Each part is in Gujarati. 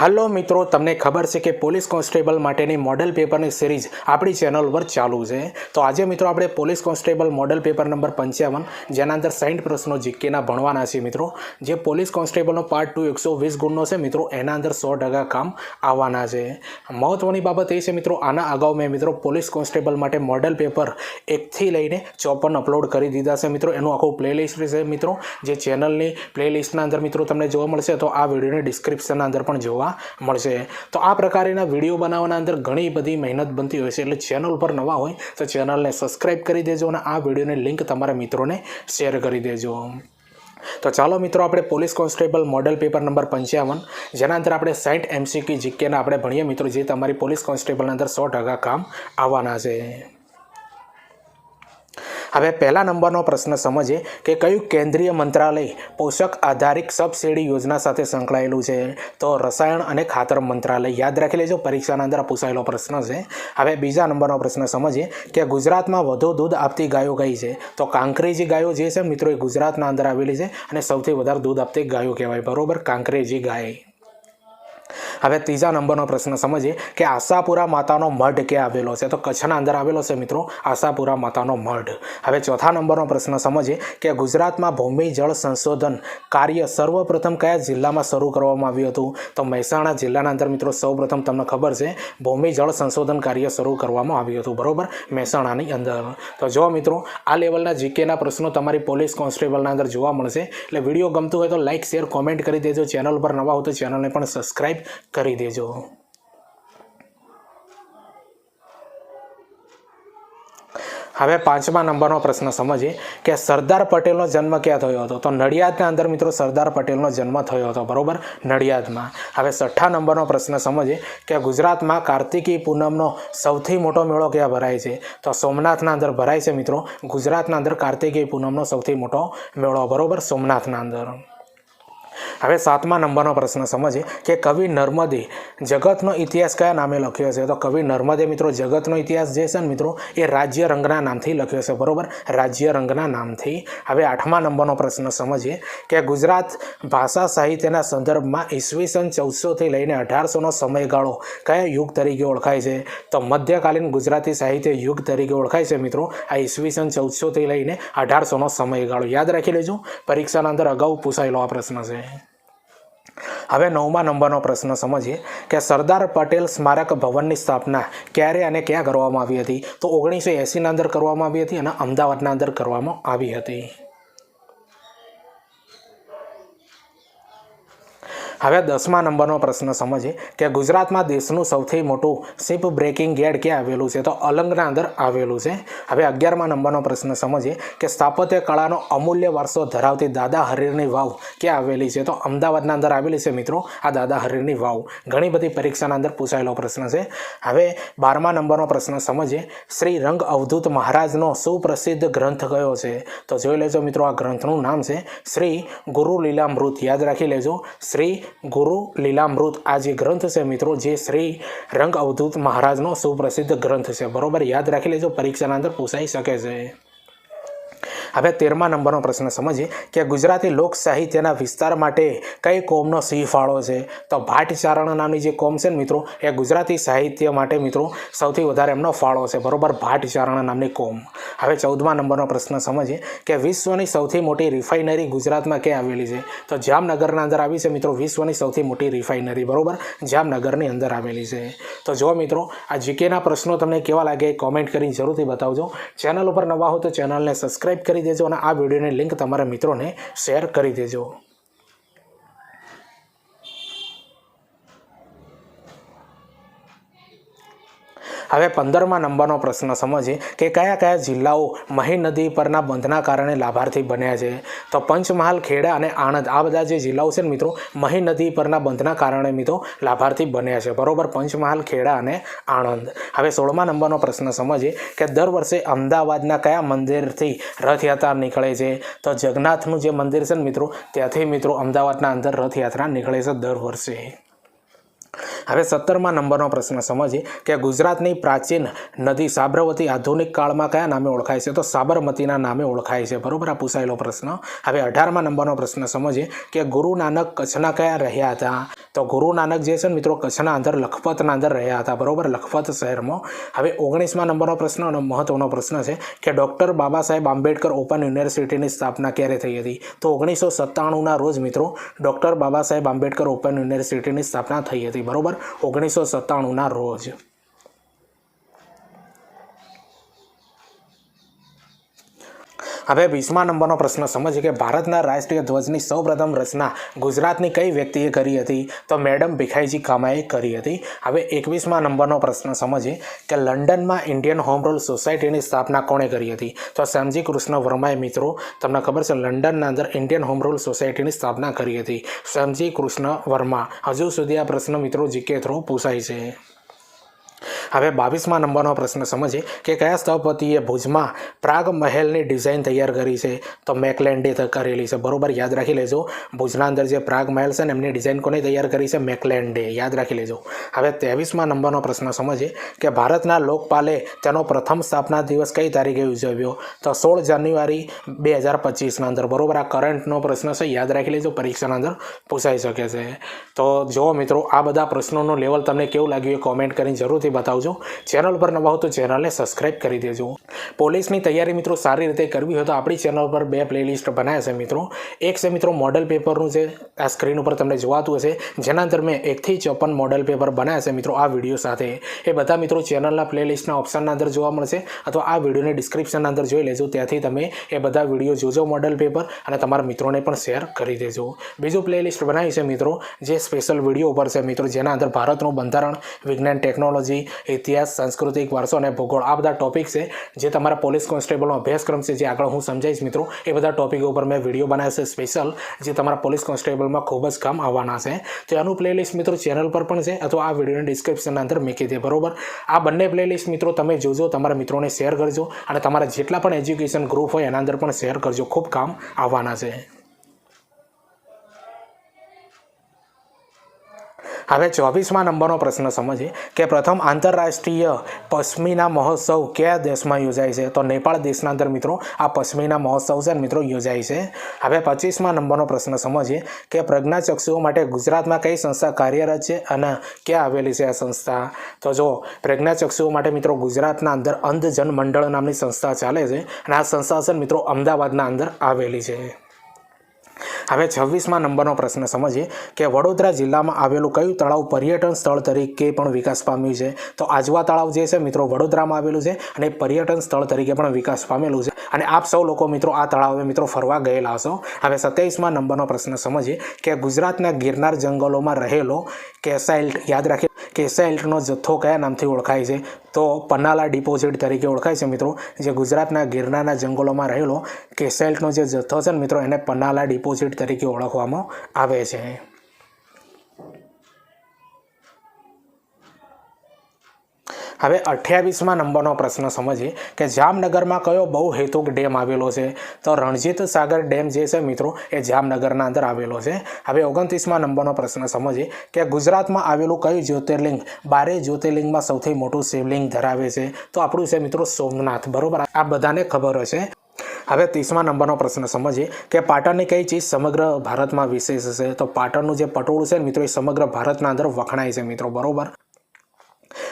હાલો મિત્રો, તમને ખબર છે કે પોલીસ કોન્સ્ટેબલ માટેની મોડેલ પેપરની સિરીઝ આપણી ચેનલ પર ચાલુ છે. તો આજે મિત્રો આપણે police constable model paper number પંચાવન, જેના અંદર સાઠ પ્રશ્નો જીકેના ભણવાના છે મિત્રો. જે પોલીસ કોન્સ્ટેબલનો પાર્ટ ટુ એકસો વીસ ગુણનો છે મિત્રો, એના અંદર સો ટકા કામ આવવાના છે. મહત્ત્વની બાબત એ છે મિત્રો, આના અગાઉ મેં મિત્રો પોલીસ કોન્સ્ટેબલ માટે મોડેલ પેપર એકથી લઈને ચોપન અપલોડ કરી દીધા છે મિત્રો. એનું આખું પ્લેલિસ્ટ છે મિત્રો. જે ચેનલની પ્લેલિસ્ટના અંદર મિત્રો તમને જોવા મળશે, તો આ વિડીયોની ડિસ્ક્રિપ્શનના અંદર પણ જોવા મળશે. તો આ પ્રકારના વીડિયો બનાવવાના અંદર ઘણી બધી મહેનત બનતી હોય છે. એટલે ચેનલ પર નવા હોય તો ચેનલને સબસ્ક્રાઈબ કરી દેજો અને આ વિડીયોની લિંક તમારા મિત્રોને શેર કરી દેજો. તો ચાલો મિત્રો, આપણે police constable model paper number પંચાવન, જેના અંદર આપણે સાઠ એમસીક્યુ જીકેના આપણે ભણીએ મિત્રો, જે તમારી પોલીસ કોન્સ્ટેબલના અંદર સો ટકા કામ આવવાના છે. હવે પહેલા નંબરનો પ્રશ્ન સમજીએ કે કયું કેન્દ્રીય મંત્રાલય પોષક આધારિત સબસિડી યોજના સાથે સંકળાયેલું છે? તો રસાયણ અને ખાતર મંત્રાલય. યાદ રાખી લેજો, પરીક્ષાના અંદર પૂછાયેલો પ્રશ્ન છે. હવે બીજા નંબરનો પ્રશ્ન સમજીએ કે ગુજરાતમાં વધુ દૂધ આપતી ગાયો કઈ છે? તો કાંકરેજી ગાયો જે છે મિત્રો એ ગુજરાતના અંદર આવેલી છે અને સૌથી વધારે દૂધ આપતી ગાયો કહેવાય. બરાબર? કાંકરેજી ગાય. હવે ત્રીજા નંબરનો પ્રશ્ન સમજીએ કે આશાપુરા માતાનો મઢ ક્યાં આવેલો છે? તો કચ્છના અંદર આવેલો છે મિત્રો, આશાપુરા માતાનો મઢ. હવે ચોથા નંબરનો પ્રશ્ન સમજીએ કે ગુજરાતમાં ભૂમિ જળ સંશોધન કાર્ય સર્વપ્રથમ કયા જિલ્લામાં શરૂ કરવામાં આવ્યું હતું? તો મહેસાણા જિલ્લાના અંદર મિત્રો સૌપ્રથમ તમને ખબર છે, ભૂમિ જળ સંશોધન કાર્ય શરૂ કરવામાં આવ્યું હતું. બરોબર? મહેસાણાની અંદર. તો જો મિત્રો, આ લેવલના જીકેના પ્રશ્નો તમારી પોલીસ કોન્સ્ટેબલના અંદર જોવા મળશે. એટલે વીડિયો ગમતું હોય તો લાઇક શેર, કોમેન્ટ કરી દેજો. ચેનલ પર નવા હો તો ચેનલને પણ સબસ્ક્રાઈબ કરી દેજો. હવે પાંચમા નંબરનો પ્રશ્ન સમજીએ કે સરદાર પટેલનો જન્મ ક્યાં થયો હતો? તો નડિયાદના અંદર મિત્રો સરદાર પટેલનો જન્મ થયો હતો, બરોબર? નડિયાદમાં. હવે છઠ્ઠા નંબરનો પ્રશ્ન સમજીએ કે ગુજરાતમાં કાર્તિકી પૂનમનો સૌથી મોટો મેળો ક્યાં ભરાય છે? તો સોમનાથના અંદર ભરાય છે મિત્રો ગુજરાતના અંદર કાર્તિકી પૂનમનો સૌથી મોટો મેળો, બરોબર? સોમનાથના અંદર. હવે સાતમા નંબરનો પ્રશ્ન સમજીએ કે કવિ નર્મદે જગતનો ઇતિહાસ કયા નામે લખ્યો છે તો કવિ નર્મદે મિત્રો, જગતનો ઇતિહાસ જે છે ને મિત્રો, એ રાજ્ય રંગના નામથી લખ્યો છે બરોબર? રાજ્ય રંગના નામથી. હવે આઠમા નંબરનો પ્રશ્ન સમજીએ કે ગુજરાત ભાષા સાહિત્યના સંદર્ભમાં ઈસવીસન ચૌદસોથી લઈને અઢારસોનો સમયગાળો કયા યુગ તરીકે ઓળખાય છે? તો મધ્યકાલીન ગુજરાતી સાહિત્ય યુગ તરીકે ઓળખાય છે મિત્રો, આ ઈસવીસન ચૌદસોથી લઈને અઢારસોનો સમયગાળો. યાદ રાખી લેજો, પરીક્ષાના અંદર અગાઉ પૂછાયેલો આ પ્રશ્ન છે. હવે નવમા નંબરનો પ્રશ્ન સમજીએ કે સરદાર પટેલ સ્મારક ભવનની સ્થાપના ક્યારે અને ક્યાં કરવામાં આવી હતી? તો ઓગણીસો એંસીના અંદર કરવામાં આવી હતી અને અમદાવાદના અંદર કરવામાં આવી હતી. હવે દસમા નંબરનો પ્રશ્ન સમજીએ કે ગુજરાતમાં દેશનું સૌથી મોટું શિપ બ્રેકિંગ ગેડ ક્યાં આવેલું છે? તો અલંગના અંદર આવેલું છે. હવે અગિયારમા નંબરનો પ્રશ્ન સમજીએ કે સ્થાપત્ય કળાનો અમૂલ્ય વારસો ધરાવતી દાદા હરીરની વાવ ક્યાં આવેલી છે? તો અમદાવાદના અંદર આવેલી છે મિત્રો, આ દાદા હરીરની વાવ. ઘણી બધી પરીક્ષાના અંદર પૂછાયેલો પ્રશ્ન છે. હવે બારમા નંબરનો પ્રશ્ન સમજીએ, શ્રી રંગ અવધૂત મહારાજનો સુપ્રસિદ્ધ ગ્રંથ કયો છે? તો જોઈ લેજો મિત્રો, આ ગ્રંથનું નામ છે શ્રી ગુરુ લીલામૃત યાદ રાખી લેજો, શ્રી ગુરુ લીલામૃત. આ જે ગ્રંથ છે મિત્રો, જે શ્રી રંગ અવધૂત મહારાજનો સુપ્રસિદ્ધ ગ્રંથ છે. બરોબર? યાદ રાખી લેજો, પરીક્ષાના અંદર પૂછાઈ શકે છે. હવે તેરમા નંબરનો પ્રશ્ન સમજીએ કે ગુજરાતી લોક સાહિત્યના વિસ્તાર માટે કઈ કોમનો સિંહ ફાળો છે? તો ભાટચારણ નામની જે કોમ છે ને મિત્રો, એ ગુજરાતી સાહિત્ય માટે મિત્રો સૌથી વધારે એમનો ફાળો છે. બરોબર, ભાટચારણ નામની કોમ. હવે ચૌદમા નંબરનો પ્રશ્ન સમજીએ કે વિશ્વની સૌથી મોટી રિફાઇનરી ગુજરાતમાં ક્યાં આવેલી છે? તો જામનગરના અંદર આવી છે મિત્રો, વિશ્વની સૌથી મોટી રિફાઇનરી. બરોબર, જામનગરની અંદર આવેલી છે. તો જો મિત્રો, આ જીકેના પ્રશ્નો તમને કેવા લાગે કોમેન્ટ કરીને જરૂરથી બતાવજો. ચેનલ ઉપર નવા હો તો ચેનલને સબસ્ક્રાઈબ કરી દેજો અને આ વિડીયોની લિંક તમારા મિત્રોને શેર કરી દેજો. હવે પંદરમા નંબરનો પ્રશ્ન સમજીએ કે કયા કયા જિલ્લાઓ મહી નદી પરના બંધના કારણે લાભાર્થી બન્યા છે? તો પંચમહાલ, ખેડા અને આણંદ આ બધા જે જિલ્લાઓ છે ને મિત્રો, મહી નદી પરના બંધના કારણે મિત્રો લાભાર્થી બન્યા છે. બરોબર, પંચમહાલ, ખેડા અને આણંદ. હવે સોળમા નંબરનો પ્રશ્ન સમજીએ કે દર વર્ષે અમદાવાદના કયા મંદિરથી રથયાત્રા નીકળે છે? તો જગન્નાથનું જે મંદિર છે ને મિત્રો, ત્યાંથી મિત્રો અમદાવાદના અંદર રથયાત્રા નીકળે છે દર વર્ષે. હવે સત્તરમાં નંબરનો પ્રશ્ન સમજીએ કે ગુજરાતની પ્રાચીન નદી સાબરમતી આધુનિક કાળમાં કયા નામે ઓળખાય છે? તો સાબરમતીના નામે ઓળખાય છે. બરોબર આ પૂછાયેલો પ્રશ્ન. હવે અઢારમાં નંબરનો પ્રશ્ન સમજીએ કે ગુરુ નાનક કચ્છના કયા રહ્યા હતા? તો ગુરુ નાનક જે છે મિત્રો કચ્છના અંદર, લખપતના અંદર રહ્યા હતા. બરોબર? લખપત શહેરમાં. હવે ઓગણીસમાં નંબરનો પ્રશ્ન અને મહત્વનો પ્રશ્ન છે કે ડૉક્ટર બાબા સાહેબ આંબેડકર ઓપન યુનિવર્સિટીની સ્થાપના ક્યારે થઈ હતી? તો ઓગણીસો સત્તાણુંના રોજ મિત્રો ડૉક્ટર બાબા સાહેબ આંબેડકર ઓપન યુનિવર્સિટીની સ્થાપના થઈ હતી. બરોબર? ઓગણીસો સત્તાણુંના રોજ. હવે વીસમા નંબરનો પ્રશ્ન સમજીએ કે ભારતના રાષ્ટ્રીય ધ્વજની સૌપ્રથમ રચના ગુજરાતની કઈ વ્યક્તિએ કરી હતી? તો મેડમ ભીખાઈજી કામાએ કરી હતી. હવે એકવીસમા નંબરનો પ્રશ્ન સમજીએ કે લંડનમાં ઇન્ડિયન હોમ રૂલ સોસાયટીની સ્થાપના કોણે કરી હતી? તો શ્યામજી કૃષ્ણ વર્માએ મિત્રો, તમને ખબર છે લંડનના અંદર ઇન્ડિયન હોમ રૂલ સોસાયટીની સ્થાપના કરી હતી. શ્યામજી કૃષ્ણ વર્મા હજુ સુધી આ પ્રશ્ન મિત્રો જીકે થ્રુ પૂછાય છે. હવે બાવીસમાં નંબરનો પ્રશ્ન સમજીએ કે કયા સ્થપતિએ ભુજમાં પ્રાગ મહેલની ડિઝાઇન તૈયાર કરી છે? તો મેકલેન્ડે કરેલી છે. બરોબર, યાદ રાખી લેજો. ભુજના અંદર જે પ્રાગ મહેલ છે ને, એમની ડિઝાઇન કોને તૈયાર કરી છે? મેકલેન્ડે. યાદ રાખી લેજો. હવે ત્રેવીસમાં નંબરનો પ્રશ્ન સમજીએ કે ભારતના લોકપાલે તેનો પ્રથમ સ્થાપના દિવસ કઈ તારીખે ઉજવ્યો? તો સોળ જાન્યુઆરી બે હજાર પચીસના અંદર. બરોબર, આ કરંટનો પ્રશ્ન છે. યાદ રાખી લેજો, પરીક્ષાના અંદર પૂછાઈ શકે છે. તો જો મિત્રો, આ બધા પ્રશ્નોનું લેવલ તમને કેવું લાગ્યું એ કોમેન્ટ કરીને જરૂરથી બતાવજો. ચેનલ પર નવા હો તો ચેનલને સબસ્ક્રાઇબ કરી દેજો. પોલીસની તૈયારી મિત્રો સારી રીતે કરવી હોય તો આપણી ચેનલ પર બે પ્લેલિસ્ટ બનાવ્યા છે મિત્રો. એક છે મિત્રો મોડલ પેપરનું છે આ સ્ક્રીન ઉપર તમને જોવાતું હશે. જેના અંદર મેં એકથી ચોપન મોડલ પેપર બનાવ્યા છે મિત્રો આ વીડિયો સાથે. એ બધા મિત્રો ચેનલના પ્લેલિસ્ટના ઓપ્શનના અંદર જોવા મળશે અથવા આ વિડીયોને ડિસ્ક્રિપ્શનના અંદર જોઈ લેજો. ત્યાંથી તમે એ બધા વીડિયો જોજો મોડલ પેપર અને તમારા મિત્રોને પણ શેર કરી દેજો. બીજું પ્લેલિસ્ટ બનાવી છે મિત્રો જે સ્પેશિયલ વીડિયો ઉપર છે મિત્રો જેના અંદર ભારતનું બંધારણ, વિજ્ઞાન, ટેકનોલોજી ઇતિહાસ, સાંસ્કૃતિક વારસો અને ભૂગોળ, આ બધા ટોપિક છે જે તમારા પોલીસ કોન્સ્ટેબલનો અભ્યાસક્રમ છે, જે આગળ હું સમજાવીશ મિત્રો. એ બધા ટોપિક ઉપર મેં વીડિયો બનાવ્યો છે સ્પેશિયલ જે તમારા પોલીસ કોન્સ્ટેબલમાં ખૂબ જ કામ આવવાના છે. તો એનું પ્લેલિસ્ટ મિત્રો ચેનલ પર પણ છે, અથવા આ વિડીયોની ડિસ્ક્રિપ્શનના અંદર મૂકી દે, બરોબર? આ બંને પ્લેલિસ્ટ મિત્રો તમે જોજો, તમારા મિત્રોને શેર કરજો, અને તમારા જેટલા પણ એજ્યુકેશન ગ્રુપ હોય એના અંદર પણ શેર કરજો, ખૂબ કામ આવવાના છે. હવે ચોવીસમાં નંબરનો પ્રશ્ન સમજીએ કે પ્રથમ આંતરરાષ્ટ્રીય પશ્મિના મહોત્સવ કયા દેશમાં યોજાય છે? તો નેપાળ દેશના અંદર મિત્રો આ પશ્મિના મહોત્સવ છે મિત્રો યોજાય છે. હવે પચીસમાં નંબરનો પ્રશ્ન સમજીએ કે પ્રજ્ઞાચક્ષુઓ માટે ગુજરાતમાં કઈ સંસ્થા કાર્યરત છે અને ક્યાં આવેલી છે આ સંસ્થા? તો જો પ્રજ્ઞાચક્ષુઓ માટે મિત્રો ગુજરાતના અંદર અંધજન મંડળ નામની સંસ્થા ચાલે છે અને આ સંસ્થા છે મિત્રો અમદાવાદના અંદર આવેલી છે. હવે છવ્વીસમાં નંબરનો પ્રશ્ન સમજીએ કે વડોદરા જિલ્લામાં આવેલું કયું તળાવ પર્યટન સ્થળ તરીકે પણ વિકાસ પામ્યું છે? તો આજવા તળાવ જે છે, મિત્રો, વડોદરામાં આવેલું છે અને પર્યટન સ્થળ તરીકે પણ વિકાસ પામેલું છે. અને આપ સૌ લોકો, મિત્રો, આ તળાવે, મિત્રો, ફરવા ગયેલા હશો. હવે સત્યાવીસમાં નંબરનો પ્રશ્ન સમજીએ કે ગુજરાતના ગિરનાર જંગલોમાં રહેલો કેસાઇલ્ટ, યાદ રાખીએ કેસાઇલ્ટનો જથ્થો કયા નામથી ઓળખાય છે? તો પન્નાલા ડિપોઝિટ તરીકે ઓળખાય છે મિત્રો, જે ગુજરાતના ગિરનારના જંગલોમાં રહેલો કેસેલ્ટનો જે જથ્થો છે ને મિત્રો, એને પન્નાલા ડિપોઝિટ તરીકે ઓળખવામાં આવે છે. હવે અઠ્યાવીસમાં નંબરનો પ્રશ્ન સમજીએ કે જામનગરમાં કયો બહુ હેતુક ડેમ આવેલો છે? તો રણજીત સાગર ડેમ જે છે મિત્રો, એ જામનગરના અંદર આવેલો છે. હવે ઓગણત્રીસમાં નંબરનો પ્રશ્ન સમજીએ કે ગુજરાતમાં આવેલું કયું જ્યોતિર્લિંગ બારે જ્યોતિર્લિંગમાં સૌથી મોટું શિવલિંગ ધરાવે છે? તો આપણું છે મિત્રો સોમનાથ, બરોબર? આ બધાને ખબર હશે. હવે ત્રીસમા નંબરનો પ્રશ્ન સમજીએ કે પાટણની કઈ ચીજ સમગ્ર ભારતમાં વિશેષ છે? તો પાટણનું જે પટોળું છે મિત્રો, એ સમગ્ર ભારતના અંદર વખણાય છે મિત્રો, બરોબર?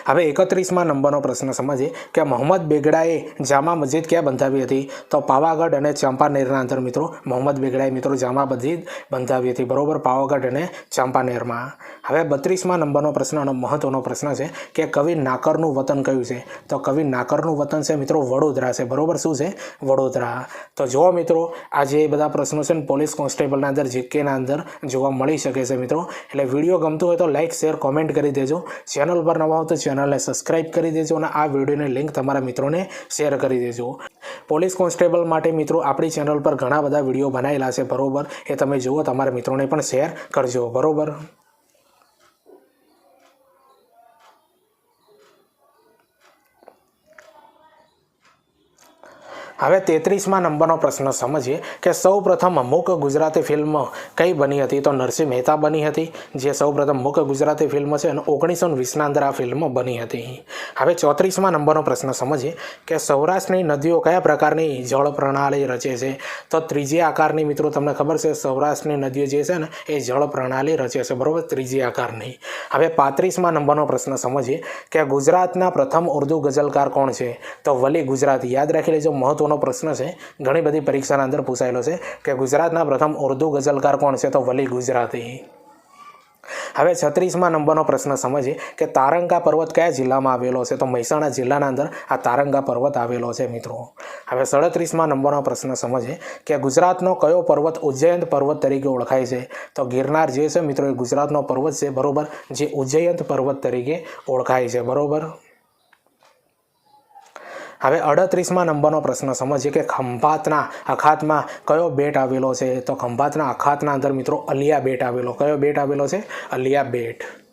હવે એકત્રીસમાં નંબરનો પ્રશ્ન સમજીએ કે મોહમ્મદ બેગડાએ જામા મસ્જિદ ક્યાં બંધાવી હતી? તો પાવાગઢ અને ચંપાનેરના અંદર મિત્રો, મોહમ્મદ બેગડાએ મિત્રો જામા મસ્જિદ બંધાવી હતી. બરોબર, પાવાગઢ અને ચંપાનેરમાં. હવે બત્રીસમાં નંબરનો પ્રશ્ન અને મહત્વનો પ્રશ્ન છે કે કવિ નાકરનું વતન કયું છે? તો કવિ નાકરનું વતન છે મિત્રો વડોદરા છે. બરોબર, શું છે? વડોદરા. તો જુઓ મિત્રો આ જે બધા પ્રશ્નો છે ને પોલીસ કોન્સ્ટેબલના અંદર, જીકેના અંદર જોવા મળી શકે છે મિત્રો. એટલે વીડિયો ગમતો હોય તો લાઇક શેર, કોમેન્ટ કરી દેજો. ચેનલ પર નવા હો તો ચેનલને સબસ્ક્રાઇબ કરી દેજો અને આ વિડીયોની લિંક તમારા મિત્રોને શેર કરી દેજો. પોલીસ કોન્સ્ટેબલ માટે મિત્રો આપણી ચેનલ પર ઘણા બધા વીડિયો બનાવેલા છે, બરોબર? એ તમે જુઓ, તમારા મિત્રોને પણ શેર કરજો, બરોબર? હવે તેત્રીસમાં નંબરનો પ્રશ્ન સમજીએ કે સૌ પ્રથમ મૂક ગુજરાતી ફિલ્મ કઈ બની હતી? તો નરસિંહ મહેતા બની હતી, જે સૌ પ્રથમ મૂક ગુજરાતી ફિલ્મ છે, અને ઓગણીસો વીસના અંદર આ ફિલ્મ બની હતી. હવે ચોત્રીસમાં નંબરનો પ્રશ્ન સમજીએ કે સૌરાષ્ટ્રની નદીઓ કયા પ્રકારની જળ પ્રણાલી રચે છે? તો ત્રીજી આકારની મિત્રો તમને ખબર છે, સૌરાષ્ટ્રની નદીઓ જે છે ને, એ જળ પ્રણાલી રચે છે. બરોબર? ત્રીજી આકારની. હવે પાંત્રીસમાં નંબરનો પ્રશ્ન સમજીએ કે ગુજરાતના પ્રથમ ઉર્દુ ગઝલકાર કોણ છે? તો વલી ગુજરાતી. યાદ રાખી લેજો મહત્વનો પ્રશ્ન છે. ઘણી બધી પરીક્ષાના અંદર પૂછાયેલો છે કે ગુજરાતના પ્રથમ ઉર્દુ ગઝલકાર કોણ છે? તો વલી ગુજરાતી. હવે છત્રીસમાં નંબરનો પ્રશ્ન સમજીએ કે તારંગા પર્વત કયા જિલ્લામાં આવેલો છે? તો મહેસાણા જિલ્લાના અંદર આ તારંગા પર્વત આવેલો છે મિત્રો. હવે સડત્રીસમાં નંબરનો પ્રશ્ન સમજીએ કે ગુજરાતનો કયો પર્વત ઉજ્જૈન પર્વત તરીકે ઓળખાય છે? તો ગિરનાર જે છે મિત્રો એ ગુજરાતનો પર્વત છે, બરોબર? જે ઉજ્જયંત પર્વત તરીકે ઓળખાય છે, બરોબર? હવે અડત્રીસમાં નંબરનો પ્રશ્ન સમજીએ કે ખંભાતના અખાતમાં કયો બેટ આવેલો છે? તો ખંભાતના અખાતના અંદર મિત્રો અલિયા બેટ આવેલો. કયો બેટ આવેલો છે? અલિયા બેટ.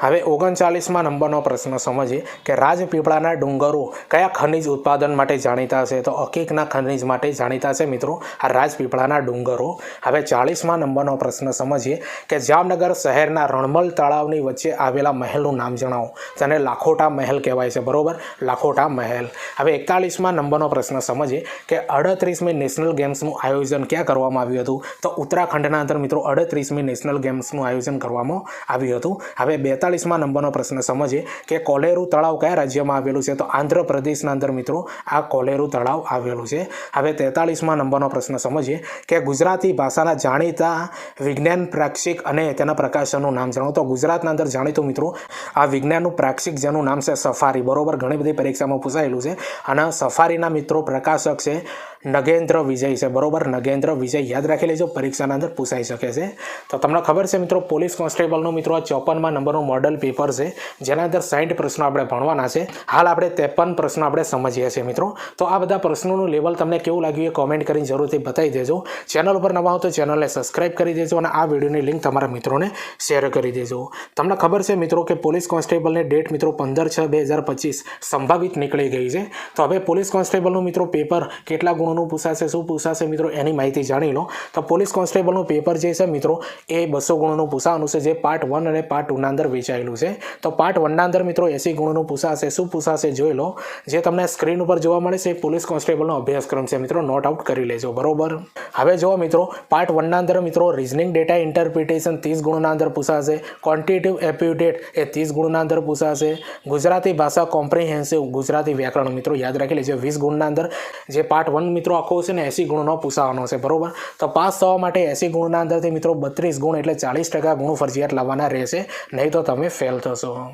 હવે ઓગણચાલીસમાં નંબરનો પ્રશ્ન સમજીએ કે રાજપીપળાના ડુંગરો કયા ખનિજ ઉત્પાદન માટે જાણીતા છે? તો અકીકના ખનિજ માટે જાણીતા છે મિત્રો આ રાજપીપળાના ડુંગરો. હવે ચાલીસમાં નંબરનો પ્રશ્ન સમજીએ કે જામનગર શહેરના રણમલ તળાવની વચ્ચે આવેલા મહેલનું નામ જણાવો. જેને લાખોટા મહેલ કહેવાય છે. બરોબર? લાખોટા મહેલ. હવે એકતાલીસમાં નંબરનો પ્રશ્ન સમજીએ કે અડત્રીસમી નેશનલ ગેમ્સનું આયોજન ક્યાં કરવામાં આવ્યું હતું? તો ઉત્તરાખંડના અંદર મિત્રો અડત્રીસમી નેશનલ ગેમ્સનું આયોજન કરવામાં આવ્યું હતું. હવે બેતાલીસમાં નંબરનો પ્રશ્ન સમજીએ કે કોલેરુ તળાવ કયા રાજ્યમાં આવેલું છે? તો આંધ્રપ્રદેશના અંદર મિત્રો આ કોલેરુ તળાવ આવેલું છે. હવે તેતાલીસમાં નંબરનો પ્રશ્ન સમજીએ કે ગુજરાતી ભાષાના જાણીતા વિજ્ઞાન પ્રાક્ષિક અને તેના પ્રકાશનનું નામ જણાવો તો ગુજરાતના અંદર જાણીતું મિત્રો આ વિજ્ઞાનનું પ્રાક્ષિક જેનું નામ છે સફારી. બરોબર? ઘણી બધી પરીક્ષામાં પૂછાયેલું છે. અને સફારીના મિત્રો પ્રકાશક છે નગેન્દ્ર વિજય છે, બરોબર? નગેન્દ્ર વિજય, યાદ રાખી લેજો પરીક્ષાના અંદર પૂછાઈ શકે છે. તો તમને ખબર છે મિત્રો, પોલીસ કોન્સ્ટેબલનું મિત્રો આ ચોપનમાં નંબરનું મોડલ પેપર છે, જેના અંદર સાઠ પ્રશ્નો આપણે ભણવાના છે. હાલ આપણે ત્રેપન પ્રશ્નો આપણે સમજીએ છીએ મિત્રો. તો આ બધા પ્રશ્નોનું લેવલ તમને કેવું લાગ્યું એ કોમેન્ટ કરીને જરૂરથી બતાવી દેજો. ચેનલ ઉપર નવા હો તો ચેનલને સબસ્ક્રાઈબ કરી દેજો અને આ વિડીયોની લિંક તમારા મિત્રોને શેર કરી દેજો. તમને ખબર છે મિત્રો કે પોલીસ કોન્સ્ટેબલની ડેટ મિત્રો પંદર છ બે હજાર પચીસ સંભાવિત નીકળી ગઈ છે. તો હવે પોલીસ કોન્સ્ટેબલનું મિત્રો પેપર કેટલા ગુણોનું પૂછાશે, શું પૂછાશે મિત્રો, એની માહિતી જાણી લો. તો પોલીસ કોન્સ્ટેબલનું પેપર જે છે મિત્રો, એ બસો ગુણનું પૂછાવાનું છે, જે પાર્ટ વન અને પાર્ટ ટુના અંદર વેચાયેલું છે. તો પાર્ટ વનના અંદર મિત્રો, એસી ગુણનું પૂછાશે, શું પૂછાશે જોઈ લો. જે તમને સ્ક્રીન ઉપર જોવા મળે છે, એ પોલીસ કોન્સ્ટેબલનો અભ્યાસક્રમ છે મિત્રો નોટ આઉટ કરી લેજો, બરોબર? હવે જુઓ મિત્રો પાર્ટ વનના અંદર મિત્રો રિઝનિંગ ડેટા ઇન્ટરપ્રિટેશન ત્રીસ ગુણના અંદર પૂછાશે ક્વોન્ટિટિવ એપ્યુટેટ એ ત્રીસ ગુણના અંદર પૂછાશે, ગુજરાતી ભાષા કોમ્પ્રિહેન્સિવ ગુજરાતી વ્યાકરણ મિત્રો, યાદ રાખી લેજો, વીસ ગુણના અંદર જે પાર્ટ વન મિત્રો આખો છે ને એસી ગુણનો પૂછાવાનો છે, બરાબર? તો પાસ થવા માટે એસી ગુણના અંદરથી મિત્રો, બત્રીસ ગુણ એટલે ચાલીસ ટકા ગુણ ફરજિયાત લાવવાના રહેશે, નહીં તો તમે ફેલ થશો.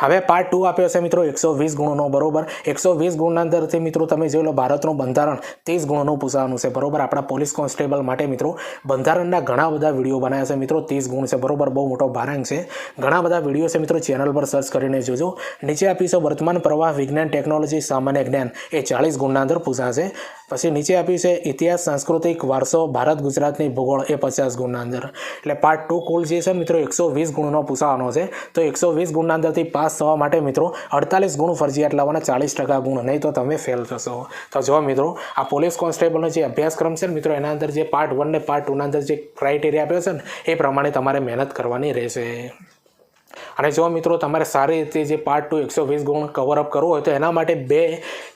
હવે પાર્ટ ટુ આપ્યો છે મિત્રો એકસો વીસ ગુણનો, બરોબર? એકસો વીસ ગુણના અંદરથી મિત્રો તમે જોઈ લો ભારતનું બંધારણ ત્રીસ ગુણોનું પૂછવાનું છે, બરોબર? આપણા પોલીસ કોન્સ્ટેબલ માટે મિત્રો બંધારણના ઘણા બધા વીડિયો બનાવ્યા છે મિત્રો, ત્રીસ ગુણ છે, બરોબર? બહુ મોટો ભારાંગ છે. ઘણા બધા વીડિયો છે મિત્રો ચેનલ પર સર્ચ કરીને જોજો. નીચે આપીશું વર્તમાન પ્રવાહ, વિજ્ઞાન ટેકનોલોજી સામાન્ય જ્ઞાન. એ ચાલીસ ગુણના અંદર પૂછાશે. પછી નીચે આપ્યું છે ઇતિહાસ, સાંસ્કૃતિક વારસો, ભારત, ગુજરાતની ભૂગોળ, એ પચાસ ગુણના અંદર. એટલે પાર્ટ ટુ કુલ જે છે મિત્રો, એકસો વીસ ગુણનો પૂછવાનો છે. તો એકસો વીસ ગુણના અંદરથી પાસ થવા માટે મિત્રો અડતાલીસ ગુણ ફરજિયાત લાવવાના ચાલીસ ટકા ગુણ, નહીં તો તમે ફેલ થશો. તો જો મિત્રો, આ પોલીસ કોન્સ્ટેબલનો જે અભ્યાસક્રમ છે મિત્રો, એના અંદર જે પાર્ટ વન ને પાર્ટ ટુના અંદર જે ક્રાઇટેરિયા આપ્યો છે ને, એ પ્રમાણે તમારે મહેનત કરવાની રહેશે. અને જો મિત્રો તમારે સારી રીતે જે પાર્ટ ટુ એકસો વીસ ગુણ કવરઅપ કરવો હોય તો એના માટે બે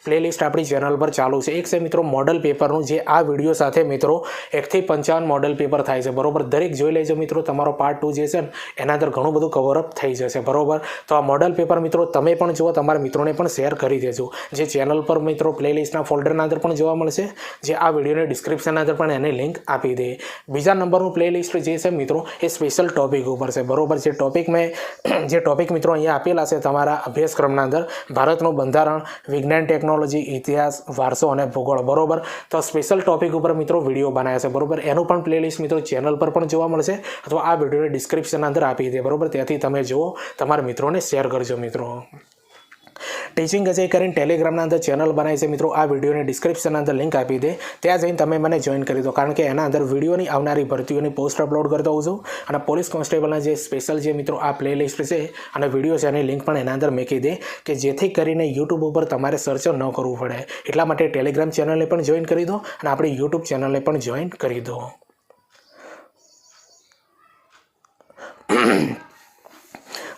પ્લેલિસ્ટ આપણી ચેનલ પર ચાલુ છે. એક છે મિત્રો મોડલ પેપરનું જે આ વીડિયો સાથે મિત્રો એકથી પંચાવન મોડલ પેપર થાય છે. બરોબર? દરેક જોઈ લેજો મિત્રો, તમારો પાર્ટ ટુ જે છે ને, એના અંદર ઘણું બધું કવરઅપ થઈ જશે. બરોબર? તો આ મોડલ પેપર મિત્રો, તમે પણ જુઓ, તમારા મિત્રોને પણ શેર કરી દેજો. જે ચેનલ પર મિત્રો પ્લેલિસ્ટના ફોલ્ડરના અંદર પણ જોવા મળશે, જે આ વિડીયોની ડિસ્ક્રિપ્શનના અંદર પણ એની લિંક આપી દે. બીજા નંબરનું પ્લેલિસ્ટ જે છે મિત્રો, એ સ્પેશિયલ ટોપિક ઉપર છે. બરોબર? જે ટોપિક મેં જે ટોપિક મિત્રો અહીંયા આપેલા છે તમારા અભ્યાસક્રમના અંદર, ભારતનું બંધારણ, વિજ્ઞાન ટેકનોલોજી ઇતિહાસ, વારસો અને ભૂગોળ, બરોબર? તો સ્પેશિયલ ટોપિક ઉપર મિત્રો વીડિયો બનાવ્યા છે, બરોબર? એનું પણ પ્લેલિસ્ટ મિત્રો ચેનલ પર પણ જોવા મળશે, અથવા આ વિડીયોને ડિસ્ક્રિપ્શનના અંદર આપી દે, બરોબર? ત્યાંથી તમે જુઓ, તમારા મિત્રોને શેર કરજો મિત્રો. ટીચિંગ અજય કરીને ટેલિગ્રામના અંદર ચેનલ બનાવી છે મિત્રો, આ વિડીયોની ડિસ્ક્રિપ્શનના અંદર લિંક આપી દે. ત્યાં જઈને તમે મને જોઈન કરી દો. કારણ કે એના અંદર વિડીયોની આવનારી ભરતીઓની પોસ્ટ અપલોડ કરતો હોઉં છું અને પોલીસ કોન્સ્ટેબલના જે સ્પેશિયલ જે મિત્રો આ પ્લેલિસ્ટ છે અને વીડિયો છે એની લિંક પણ એના અંદર મૂકી દે કે જેથી કરીને યુટ્યુબ ઉપર તમારે સર્ચ ન કરવું પડે. એટલા માટે ટેલિગ્રામ ચેનલને પણ જોઈન કરી દો અને આપણી યુટ્યુબ ચેનલને પણ જોઈન કરી દો.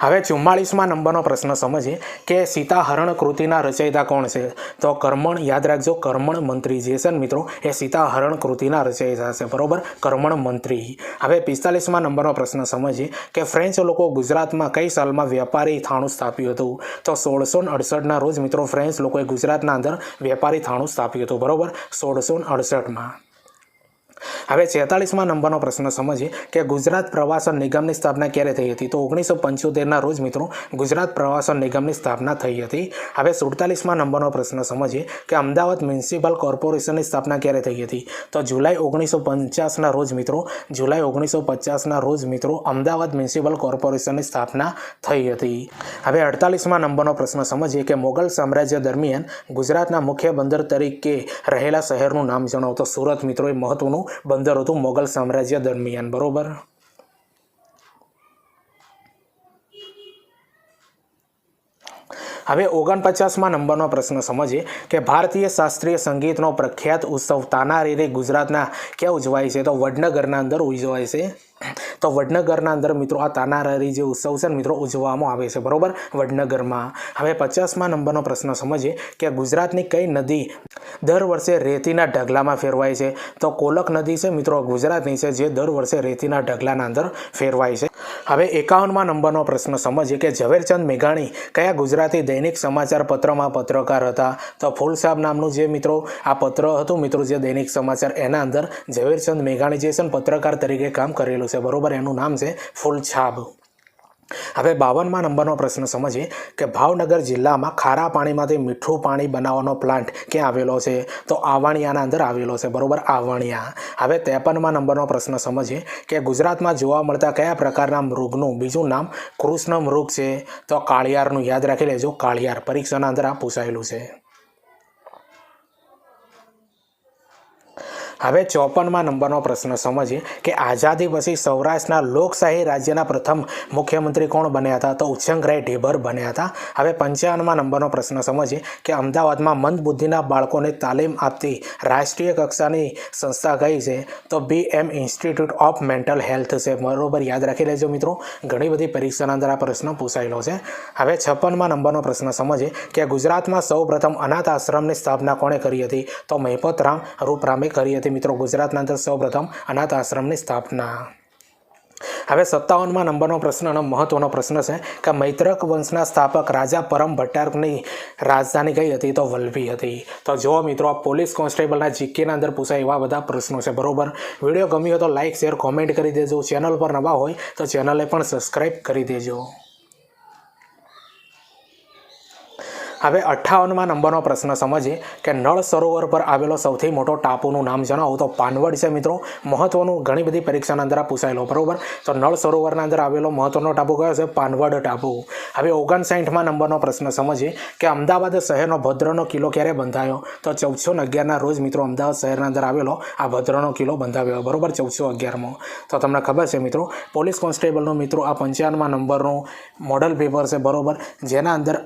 હવે ચુમ્માળીસમાં નંબરનો પ્રશ્ન સમજીએ કે સીતાહરણ કૃતિના રચયિતા કોણ છે? તો કર્મણ, યાદ રાખજો, કર્મણ મંત્રી જે છે ને મિત્રો, એ સીતાહરણ કૃતિના રચયિતા છે, બરોબર? કર્મણ મંત્રી. હવે પિસ્તાલીસમાં નંબરનો પ્રશ્ન સમજીએ કે ફ્રેન્ચ લોકો ગુજરાતમાં કઈ સાલમાં વેપારી થાણું સ્થાપ્યું હતું? તો સોળસો અડસઠના રોજ મિત્રો ફ્રેન્ચ લોકોએ ગુજરાતના અંદર વેપારી થાણું સ્થાપ્યું હતું, બરોબર? સોળસો અડસઠમાં. હવે છેતાલીસમાં નંબરનો પ્રશ્ન સમજીએ કે ગુજરાત પ્રવાસન નિગમની સ્થાપના ક્યારે થઈ હતી? તો ઓગણીસો પંચોતેરના રોજ મિત્રો ગુજરાત પ્રવાસન નિગમની સ્થાપના થઈ હતી. હવે સુડતાલીસમાં નંબરનો પ્રશ્ન સમજીએ કે અમદાવાદ મ્યુનિસિપલ કોર્પોરેશનની સ્થાપના ક્યારે થઈ હતી? તો જુલાઈ ઓગણીસો પચાસના રોજ મિત્રો, જુલાઈ ઓગણીસો પચાસના રોજ મિત્રો અમદાવાદ મ્યુનિસિપલ કોર્પોરેશનની સ્થાપના થઈ હતી. હવે અડતાલીસમાં નંબરનો પ્રશ્ન સમજીએ કે મોગલ સામ્રાજ્ય દરમિયાન ગુજરાતના મુખ્ય બંદર તરીકે રહેલા શહેરનું નામ જણાવો. તો સુરત મિત્રો એ મહત્વનું બંદર હતું મોગલ સામ્રાજ્ય દરમિયાન, બરોબર? હવે ઓગણપચાસમાં નંબરનો પ્રશ્ન સમજીએ કે ભારતીય શાસ્ત્રીય સંગીતનો પ્રખ્યાત ઉત્સવ તાનારીરી ગુજરાતના ક્યાં ઉજવાય છે? તો વડનગરના અંદર ઉજવાય છે. તો વડનગરના અંદર મિત્રો આ તાનારારી જે ઉત્સવ છે મિત્રો, ઉજવવામાં આવે છે, બરોબર? વડનગરમાં. હવે પચાસમાં નંબરનો પ્રશ્ન સમજીએ કે ગુજરાતની કઈ નદી દર વર્ષે રેતીના ઢગલામાં ફેરવાય છે. તો કોલક નદી છે મિત્રો, ગુજરાતની છે, જે દર વર્ષે રેતીના ઢગલાના અંદર ફેરવાય છે. હવે એકાવનમાં નંબરનો પ્રશ્ન, સમજીએ કે ઝવેરચંદ મેઘાણી કયા ગુજરાતી દૈનિક સમાચાર પત્રમાં પત્રકાર હતા? તો ફૂલ નામનું જે મિત્રો, આ પત્ર હતું મિત્રો, જે દૈનિક સમાચાર, એના અંદર ઝવેરચંદ મેઘાણી જે છે પત્રકાર તરીકે કામ કરેલું છે. બરોબર, એનું નામ છે ફૂલ છાબ. હવે બાવનમાં નંબરનો પ્રશ્ન સમજીએ કે ભાવનગર જિલ્લામાં ખારા પાણીમાંથી મીઠું પાણી બનાવવાનો પ્લાન્ટ ક્યાં આવેલો છે? તો આવણિયાના અંદર આવેલો છે, બરોબર? આવણિયા. હવે ત્રેપનમાં નંબરનો પ્રશ્ન સમજીએ કે ગુજરાતમાં જોવા મળતા કયા પ્રકારના મૃગનું બીજું નામ કૃષ્ણ મૃગ છે? તો કાળિયારનું યાદ રાખી લેજો. કાળિયાર પરીક્ષાના અંદર આ પૂછાયેલું છે. હવે ચોપનમાં નંબરનો પ્રશ્ન સમજીએ કે આઝાદી પછી સૌરાષ્ટ્રના લોકશાહી રાજ્યના પ્રથમ મુખ્યમંત્રી કોણ બન્યા હતા? તો ઉચ્છંગરાય ઢેબર બન્યા હતા. હવે પંચાવનમાં નંબરનો પ્રશ્ન સમજીએ કે અમદાવાદમાં મંદબુદ્ધિના બાળકોને તાલીમ આપતી રાષ્ટ્રીય કક્ષાની સંસ્થા કઈ છે? તો B M institute of mental health છે. બરોબર યાદ રાખી લેજો મિત્રો. ઘણી બધી પરીક્ષાના અંદર આ પ્રશ્ન પૂછાયેલો છે. હવે છપ્પનમાં નંબરનો પ્રશ્ન સમજીએ કે ગુજરાતમાં સૌપ્રથમ અનાથ આશ્રમની સ્થાપના કોણે કરી હતી? તો મહેપતરામ રૂપરામે કરી હતી. મિત્રો ગુજરાતના અંદર સૌપ્રથમ અનાથ આશ્રમની સ્થાપના. હવે સત્તાવનમાં નંબરનો પ્રશ્ન અને મહત્વનો પ્રશ્ન છે કે મૈત્રક વંશના સ્થાપક રાજા પરમ ભટ્ટાર્કની રાજધાની કઈ હતી? તો વલ્લભી હતી. તો જો મિત્રો, આ પોલીસ કોન્સ્ટેબલના જીકેના અંદર પૂછાય એવા બધા પ્રશ્નો છે. બરોબર? વીડિયો ગમ્યો તો લાઇક શેર, કોમેન્ટ કરી દેજો. ચેનલ પર નવા હોય તો ચેનલને પણ સબસ્ક્રાઈબ કરી દેજો. હવે અઠ્ઠાવનમાં નંબરનો પ્રશ્ન સમજીએ કે નળ સરોવર પર આવેલો સૌથી મોટો ટાપુનું નામ જણાવો. તો પાનવડ છે મિત્રો. મહત્વનું ઘણી બધી પરીક્ષાના અંદર પૂછાયેલો, બરોબર? તો નળ સરોવરના અંદર આવેલો મહત્વનો ટાપુ કયો છે? પાનવડ ટાપુ. હવે ઓગણસાઠમાં નંબરનો પ્રશ્ન સમજીએ કે અમદાવાદ શહેરનો ભદ્રનો કિલ્લો ક્યારે બંધાયો? તો ચૌદસો અગિયારના રોજ મિત્રો અમદાવાદ શહેરના અંદર આવેલો આ ભદ્રનો કિલ્લો બંધાવ્યો, બરોબર? ચૌદસો અગિયારમાં. તો તમને ખબર છે મિત્રો, પોલીસ કોન્સ્ટેબલનું મિત્રો આ પંચાવનમાં નંબરનું મોડલ પેપર છે, બરોબર? જેના અંદર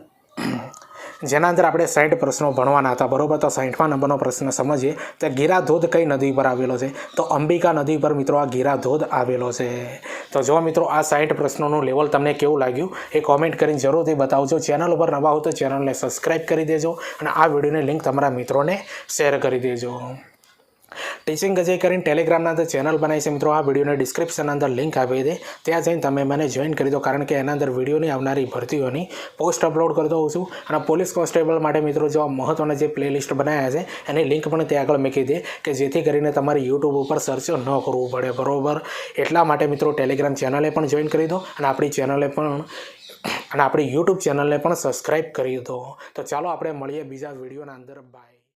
જેના અંદર આપણે સાઠ પ્રશ્નો ભણવાના હતા. બરોબર, તો સાઠમાં નંબરનો પ્રશ્ન સમજીએ, તો ગીરા ધોધ કઈ નદી પર આવેલો છે? તો અંબિકા નદી પર મિત્રો આ ગીરા ધોધ આવેલો છે. તો જો મિત્રો આ સાઠ પ્રશ્નોનું લેવલ તમને કેવું લાગ્યું, એ કોમેન્ટ કરીને જરૂરથી બતાવજો. ચેનલ ઉપર નવા હો તો ચેનલને સબસ્ક્રાઈબ કરી દેજો અને આ વિડીયોની લિંક તમારા મિત્રોને શેર કરી દેજો. ટીચિંગ અજય કરીને ટેલિગ્રામના અંદર ચેનલ બનાવી છે મિત્રો. આ વિડીયોની ડિસ્ક્રિપ્શનના અંદર લિંક આપી દે. ત્યાં જઈને તમે મને જોઈન કરી દો, કારણ કે એના અંદર વિડીયોની આવનારી ભરતીઓની પોસ્ટ અપલોડ કરતો હોઉં છું. અને પોલીસ કોન્સ્ટેબલ માટે મિત્રો જો મહત્ત્વના જે પ્લેલિસ્ટ બનાવ્યા છે, એની લિંક પણ ત્યાં આગળ મૂકી દે, કે જેથી કરીને તમારે યુટ્યુબ ઉપર સર્ચ ન કરવું પડે. બરોબર? એટલા માટે મિત્રો ટેલિગ્રામ ચેનલે પણ જોઈન કરી દો અને આપણી ચેનલે પણ અને આપણી યુટ્યુબ ચેનલને પણ સબસ્ક્રાઈબ કરી દો. તો ચાલો આપણે મળીએ બીજા વિડીયોના અંદર. બાય